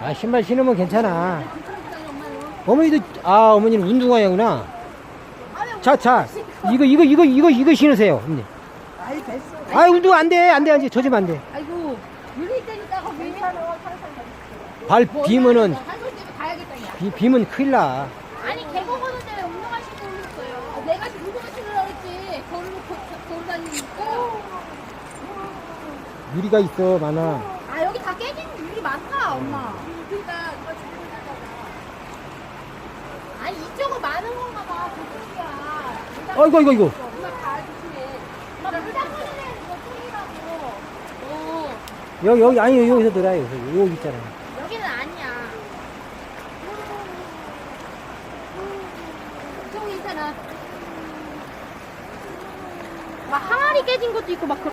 아 신발 신으면 괜찮아. 어머니도 아 어머니는 운동화구나. 자자 이거 이거 이거 이거 이거 신으세요 어머니. 아이 됐어. 아 운동 안돼 안돼 안돼 저지면 안돼. 아이고 물이 때니까 거기 발 비면은 가야겠다 야. 비, 비면 큰일 나. 아니 계곡 오는데 왜 운동화 신고 오셨어요? 내가 지금 운동화 신으라고 했지. 걸로 걸어 다니니까. 유리가 있어 많아. 아 여기 다 깨진 물이 많다 엄마. 그러니까 이거 지금 아니 이쪽은 많은 건가 봐. 그쪽이야. 어이구 이거 이거. 엄마. 엄마 물. 어 여기 여기 아니 여기서 놀아요 여기, 여기 있잖아. 여기는 아니야. 저기 있잖아. 막 항아리 깨진 것도 있고 막. 그-